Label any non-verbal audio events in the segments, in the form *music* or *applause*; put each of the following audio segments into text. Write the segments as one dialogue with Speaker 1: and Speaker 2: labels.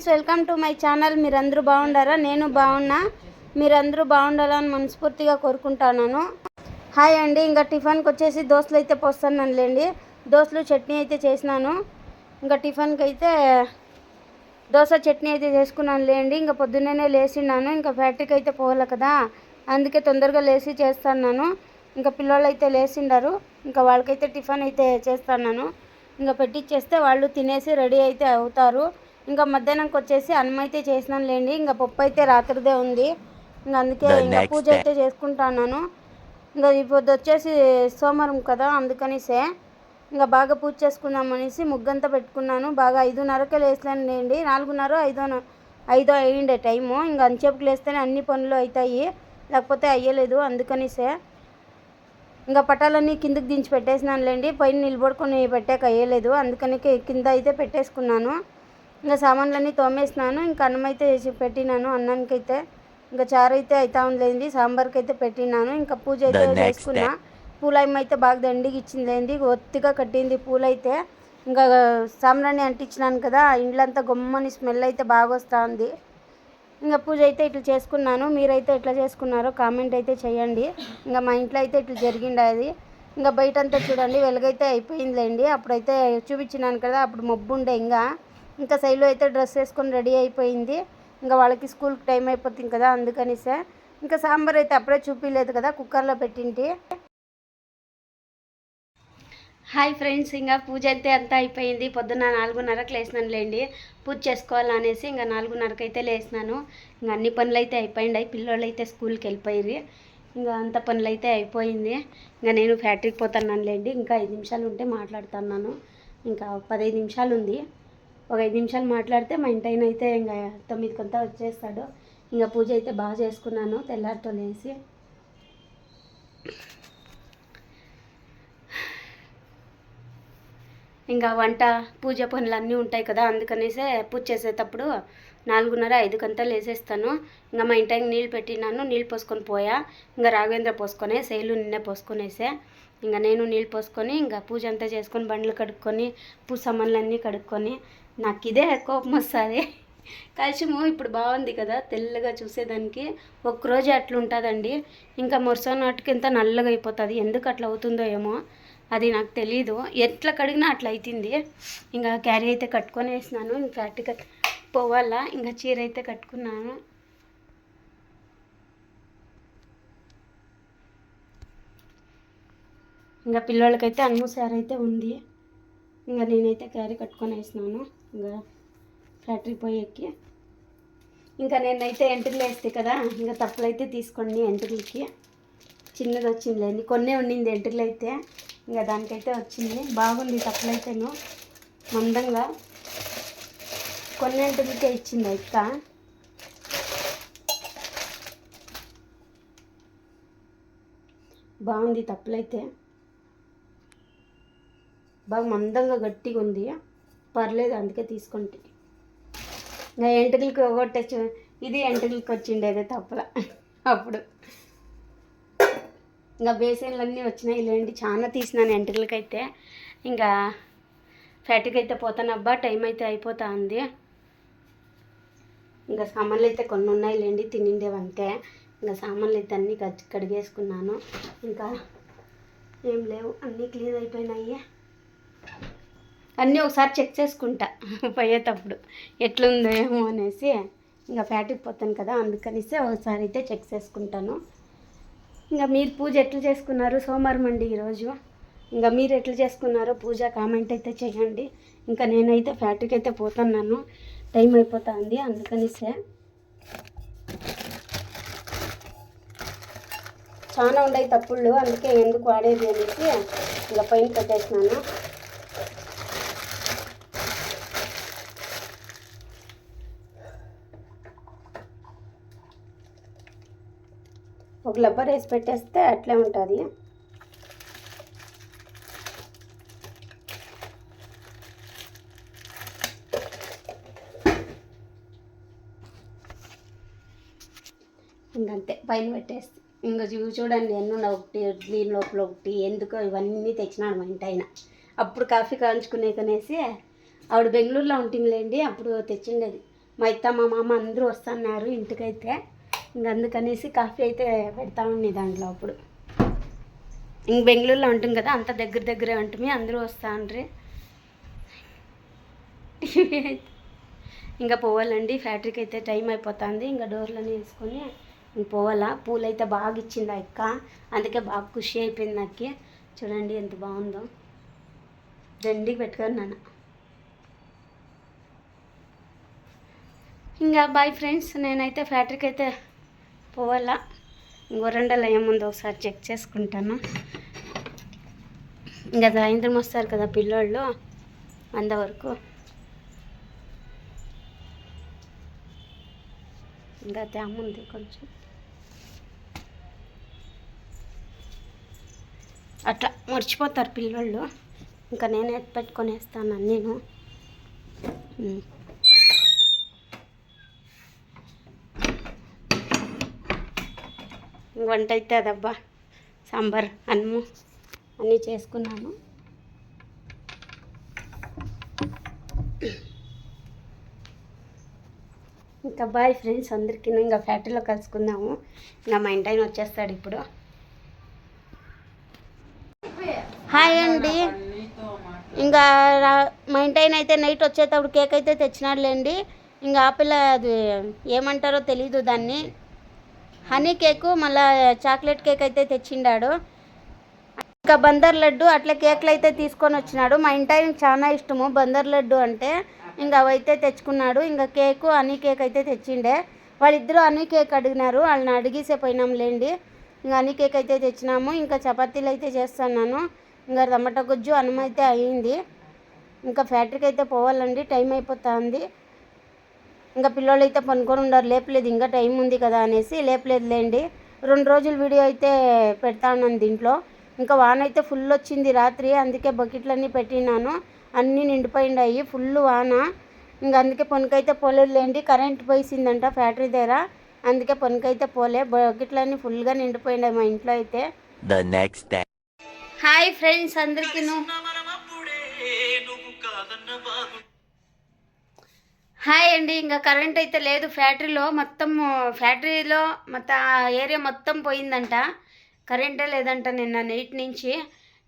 Speaker 1: Friends welcome to my channel. మీరందరూ బాగుండారా? నేను బాగున్నా. మీరందరూ బాగుండాలని మనస్ఫూర్తిగా కోరుకుంటున్నాను. హాయ్ అండి. ఇంకా టిఫిన్కి వచ్చేసి దోశలు అయితే పోస్తున్నానులేండి. దోశలు చట్నీ అయితే చేసినాను. ఇంకా టిఫిన్కి అయితే దోశ చట్నీ అయితే చేసుకున్నాను లేండి ఇంకా పొద్దున్నే లేచిన్నాను. ఇంకా ఫ్యాక్టరీకి అయితే పోవాలి కదా. అందుకే తొందరగా లేచి చేస్తున్నాను. ఇంకా పిల్లలు అయితే లేచిండారు. ఇంకా వాళ్ళకైతే టిఫిన్ అయితే చేస్తున్నాను. ఇంకా పెట్టిచ్చేస్తే వాళ్ళు తినేసి రెడీ అయితే అవుతారు. ఇంకా మధ్యాహ్నంకి వచ్చేసి అన్నం అయితే చేసినాను లేండి. ఇంకా పప్పు అయితే రాత్రిదే ఉంది. ఇంకా అందుకే ఇంకా పూజ. అయితే చేసుకుంటున్నాను. ఇంకా ఇప్పుడు వచ్చేసి సోమవారం కదా అందుకనిసే ఇంకా బాగా పూజ చేసుకుందాం అనేసి ముగ్గంతా పెట్టుకున్నాను. బాగా ఐదున్నరకే లేస్తాను లేండి. నాలుగున్నర ఐదో ఐదో అయ్యిండే టైము. ఇంకా అంచేపుకి లేస్తేనే అన్ని పనులు అవుతాయి లేకపోతే అయ్యలేదు అందుకనిసే ఇంకా పటాలన్నీ కిందకి దించి పెట్టేసినానులేండి పైన నిలబడుకొని పెట్టాక అయ్యలేదు అందుకని కింద అయితే పెట్టేసుకున్నాను. ఇంకా సామాన్లన్నీ తోమేసినాను ఇంకా అన్నం అయితే వేసి పెట్టినాను అన్నానికి అయితే ఇంకా చారు అయితే అవుతా ఉందిలేండి సాంబార్కి అయితే పెట్టినాను ఇంకా పూజ అయితే చేసుకున్నా. పూలమ్మ అయితే బాగా దండికి ఇచ్చిందిలేండి ఒత్తిగా కట్టింది పూలైతే. ఇంకా సాంబ్రాణి అంటించినాను కదా ఇండ్లంతా గొమ్మని స్మెల్ అయితే బాగా వస్తూ ఉంది ఇంకా పూజ అయితే ఇట్లా చేసుకున్నాను మీరైతే ఎట్లా చేసుకున్నారో కామెంట్ అయితే చేయండి. ఇంకా మా ఇంట్లో అయితే ఇట్లా జరిగింది అది. ఇంకా బయట అంతా చూడండి వెలుగైతే అయిపోయిందిలేండి అప్పుడైతే చూపించినాను కదా అప్పుడు మబ్బు ఉండే ఇంకా. ఇంకా శైలు అయితే డ్రెస్ వేసుకొని రెడీ అయిపోయింది. ఇంకా వాళ్ళకి స్కూల్కి టైం అయిపోతుంది కదా అందుకనిసే. ఇంకా సాంబార్ అయితే అప్పుడే చూపించలేదు కదా కుక్కర్లో పెట్టింటి. హాయ్ ఫ్రెండ్స్ ఇంకా పూజ అయితే అంతా అయిపోయింది. పొద్దున్న నాలుగున్నరకు లేచినానులేండి పూజ చేసుకోవాలనేసి ఇంకా నాలుగున్నరకు అయితే లేచినాను. ఇంకా అన్ని పనులు అయితే అయిపోయింది పిల్లోళ్ళు అయితే స్కూల్కి వెళ్ళిపోయి ఇంకా అంత పనులు అయితే అయిపోయింది. ఇంకా నేను ఫ్యాక్టరీకి పోతున్నానులేండి ఇంకా ఐదు నిమిషాలు ఉంటే మాట్లాడుతున్నాను. ఇంకా పదహైదు నిమిషాలు ఉంది. ఒక ఐదు నిమిషాలు మాట్లాడితే మా ఇంటైన అయితే ఇంకా తొమ్మిది కొంత వచ్చేస్తాడు. ఇంకా పూజ అయితే బాగా చేసుకున్నాను తెల్లారితో లేచి. ఇంకా వంట పూజ పనులు అన్నీ ఉంటాయి కదా అందుకనేసే పూజ చేసేటప్పుడు నాలుగున్నర ఐదుకంతా లేసేస్తాను ఇంకా మా ఇంటికి నీళ్ళు పెట్టినాను నీళ్ళు పోసుకొని పోయా. ఇంకా రాఘవేంద్ర పోసుకొనే శైలు నిన్నే పోసుకొనేసే ఇంకా నేను నీళ్ళు పోసుకొని ఇంకా పూజ అంతా చేసుకొని బండ్లు కడుక్కొని పూ సామాన్లన్నీ కడుక్కొని నాకు ఇదే కోపం వస్తుంది. కాల్షియము ఇప్పుడు బాగుంది కదా తెల్లగా చూసేదానికి. ఒక్కరోజు అట్లా ఉంటుందండి. ఇంకా మొరసా నాటికి ఎంత నల్లగా అయిపోతుంది ఎందుకు అట్లా అవుతుందో ఏమో అది నాకు తెలీదు. ఎట్లా కడిగినా అట్లా అవుతుంది ఇంకా క్యారీ అయితే కట్టుకొని వేసినాను. ఇంకా ప్రాక్టికల్ పోవాలా? ఇంకా చీర అయితే కట్టుకున్నాను. ఇంకా పిల్లలకైతే అన్ను సార్ అయితే ఉంది. ఇంకా నేనైతే క్యారీ కట్టుకొని వేసినాను. ఇంకా ఫ్యాక్టరీ పోయి ఎక్కి. ఇంకా నేనైతే ఎంట్రీలు వేస్తే కదా ఇంకా తప్పులు అయితే తీసుకోండి ఎంట్రీలకి. చిన్నది వచ్చిందిలేండి కొన్నే ఉండింది ఎంట్రీలు అయితే. ఇంకా దానికైతే వచ్చింది. బాగుంది తప్పులైతేను. మందంగా. కొన్ని ఇచ్చింది అక్క. బాగుంది తప్పులైతే బాగా మందంగా గట్టిగా ఉంది. పర్లేదు అందుకే తీసుకుంటే. ఇంకా ఎంట్రీలకి ఒకటే ఇది ఎంట్రీలకి వచ్చిండేదే తప్పుల. అప్పుడు. ఇంకా బేసిన్లు అన్నీ వచ్చినాయి లేండి. చాలా తీసినాను ఎంట్రీలకి ఇంకా ఫ్యాక్టరీకి అయితే పోతానబ్బా టైం అయితే అయిపోతా ఉంది ఇంకా సామాన్లు అయితే కొన్ని ఉన్నాయి లేండి తినిండేవంతే. ఇంకా సామాన్లు అయితే అన్నీ కడి- కడిగేసుకున్నాను. ఇంకా ఏం లేవు అన్నీ క్లీన్ అయిపోయినాయి. అన్నీ ఒకసారి చెక్ చేసుకుంటా *laughs* పోయేటప్పుడు ఎట్లుందో ఏమో అనేసి. ఇంకా ఫ్యాక్టరీకి పోతాను కదా అందుకనేసి ఒకసారి అయితే చెక్ చేసుకుంటాను. ఇంకా మీరు పూజ ఎట్లా చేసుకున్నారు? సోమవారం అండి ఈరోజు. ఇంకా మీరు ఎట్లా చేసుకున్నారో పూజ కామెంట్ అయితే చేయండి. ఇంకా నేనైతే ఫ్యాక్టరీకి అయితే పోతున్నాను. టైం అయిపోతా ఉంది అందుకనిసే చాలా ఉన్నాయి తప్పుళ్ళు అందుకే ఎందుకు వాడేది అనేసి ఇలా పైన పెట్టేసినాను. ఒక లబ్బర్ వేసి పెట్టేస్తే అట్లే ఉంటుంది. ఇంకంతే పైన పెట్టేస్తే. ఇంకా చూ చూడండి ఎన్ని ఒకటి దీని లోపల ఒకటి ఎందుకో ఇవన్నీ తెచ్చినాడు మా ఇంటి ఆయన. అప్పుడు కాఫీ కాల్చుకునే కనేసి ఆవిడ బెంగళూరులో ఉంటుందిలేండి అప్పుడు తెచ్చిండేది. మా ఇత్త మా మామ అందరూ వస్తున్నారు ఇంటికైతే. ఇంక అందుకనేసి కాఫీ అయితే పెడతా ఉంది దాంట్లో అప్పుడు. ఇంక బెంగళూరులో ఉంటుంది కదా అంత దగ్గర దగ్గరే ఉంటుంది అందరూ వస్తా ఉండ్రి ఇంకా పోవాలండి ఫ్యాక్టరీకి అయితే టైం అయిపోతుంది ఇంకా డోర్లని వేసుకొని పోవాలా? పూలు అయితే బాగా ఇచ్చింది అక్క. అందుకే బాగా ఖుషి అయిపోయింది నాకు చూడండి ఎంత బాగుందో. దండికి పెట్టుకున్నాను ఇంకా బాయ్ ఫ్రెండ్స్ నేనైతే ఫ్యాక్టరీకి అయితే పోవాలా. గొరండలో ఏముందో ఒకసారి చెక్ చేసుకుంటాను. ఇంకా సాయంత్రం వస్తారు కదా పిల్లోళ్ళు అంతవరకు. ఇంకా తేముంది కొంచెం. అట్లా మర్చిపోతారు పిల్లోళ్ళు. ఇంకా నేనే పెట్టుకొనేస్తాను పెట్టుకొని వేస్తాను నేను వంట అయితే అదబ్బా సాంబార్ అన్నము అన్నీ చేసుకున్నాను. ఇంకా బాయ్ ఫ్రెండ్స్ అందరికీ ఇంకా ఫ్యాక్టరీలో కలుసుకుందాము. ఇంకా మా ఇంటి ఆయన వచ్చేస్తాడు ఇప్పుడు. హాయ్ అండి. ఇంకా రా- మా ఇంటి ఆయన అయితే నైట్ వచ్చేటప్పుడు కేక్ అయితే తెచ్చినాడులేండి. ఇంకా ఆపిల్ అది ఏమంటారో తెలీదు దాన్ని. హనీ కేకు మళ్ళా చాక్లెట్ కేక్ అయితే తెచ్చిండాడు. ఇంకా బందర్ లడ్డు అట్లా కేక్లు అయితే తీసుకొని వచ్చినాడు. మా ఇంటి ఆయనకి చాలా ఇష్టము బందర్ లడ్డు అంటే. ఇంకా అవైతే తెచ్చుకున్నాడు. ఇంకా కేకు హనీ కేక్ అయితే తెచ్చిండే. వాళ్ళిద్దరూ హనీ కేక్ అడిగినారు. వాళ్ళని అడిగేసే పోయినాం లేండి ఇంకా హనీ కేక్ అయితే తెచ్చినాము. ఇంకా చపాతీలు అయితే చేస్తున్నాను. ఇంకా టమాటా గుజ్జు అన్నం అయితే అయ్యింది ఇంకా ఫ్యాక్టరీకి అయితే పోవాలండి టైం అయిపోతుంది. ఇంకా పిల్లలు అయితే పనుకొని ఉండరు లేపలేదు ఇంకా టైం ఉంది కదా అనేసి లేపలేదు లేండి రెండు రోజులు వీడియో అయితే పెడతా దీంట్లో. ఇంకా వాన అయితే ఫుల్ వచ్చింది రాత్రి అందుకే బకెట్లన్నీ పెట్టినాను. అన్నీ నిండిపోయిండాయి ఫుల్ వాన. ఇంకా అందుకే పనికైతే పోలేదు లేండి కరెంట్ పోయిందంట ఫ్యాక్టరీ దగ్గర. అందుకే పనికైతే పోలే బకెట్లన్నీ ఫుల్గా నిండిపోయిండాయి మా ఇంట్లో అయితే. హాయ్ ఫ్రెండ్స్ అందరికీ హాయ్ అండి ఇంకా కరెంట్ అయితే లేదు. ఫ్యాక్టరీలో మొత్తం ఫ్యాక్టరీలో మొత్తం ఏరియా మొత్తం పోయిందంట. కరెంటే లేదంట నిన్న నైట్ నుంచి.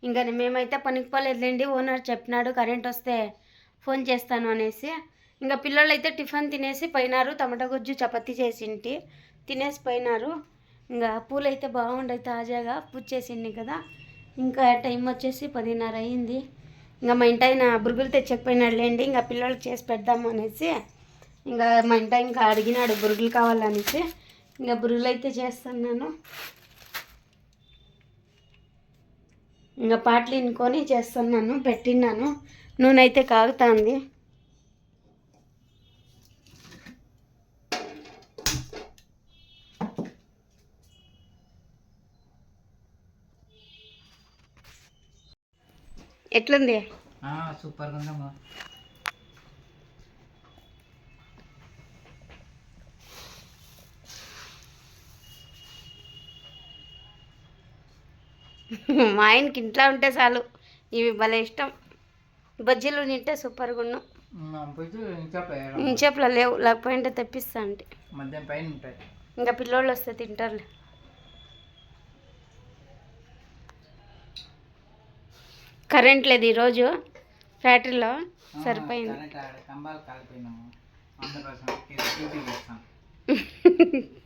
Speaker 1: ఇంకా మేమైతే పనికి పోలేదులేండి ఓనర్ చెప్పినాడు కరెంట్ వస్తే ఫోన్ చేస్తాను అనేసి. ఇంకా పిల్లలు అయితే టిఫిన్ తినేసి పోయినారు టమాటా గుజ్జు చపాతీ చేసింటి తినేసి పోయినారు. ఇంకా పూలు అయితే బాగుండాయి తాజాగా పూజ చేసిండి కదా. ఇంకా టైం వచ్చేసి పదిన్నర అయింది. ఇంకా మా ఇంటి ఆయన బురుగులు తెచ్చకపోయినాడులేండి ఇంకా పిల్లలకి చేసి పెడదాము అనేసి ఇంకా మా ఇంటి ఇంకా అడిగినాడు బురుగులు కావాలనేసి. ఇంకా బురుగులు అయితే చేస్తున్నాను. ఇంకా పాటలు వినుకొని చేస్తున్నాను పెట్టినాను నూనె అయితే కాగుతుంది. ఎట్లుంది?
Speaker 2: సూపర్గా ఉందమ్మా
Speaker 1: మా ఆయనకి ఇంట్లో ఉంటే చాలు. ఇవి భలే ఇష్టం. బజ్జీలు తింటే సూపర్గా ఉన్నాం.
Speaker 2: పై-
Speaker 1: ఇంచేపులో లేవు లేకపోయింటే తెప్పిస్తా అంటే. ఇంకా పిల్లోళ్ళు వస్తే తింటారులే. కరెంట్ లేదు ఈరోజు. ఫ్యాక్టరీలో సరిపోయింది. *laughs*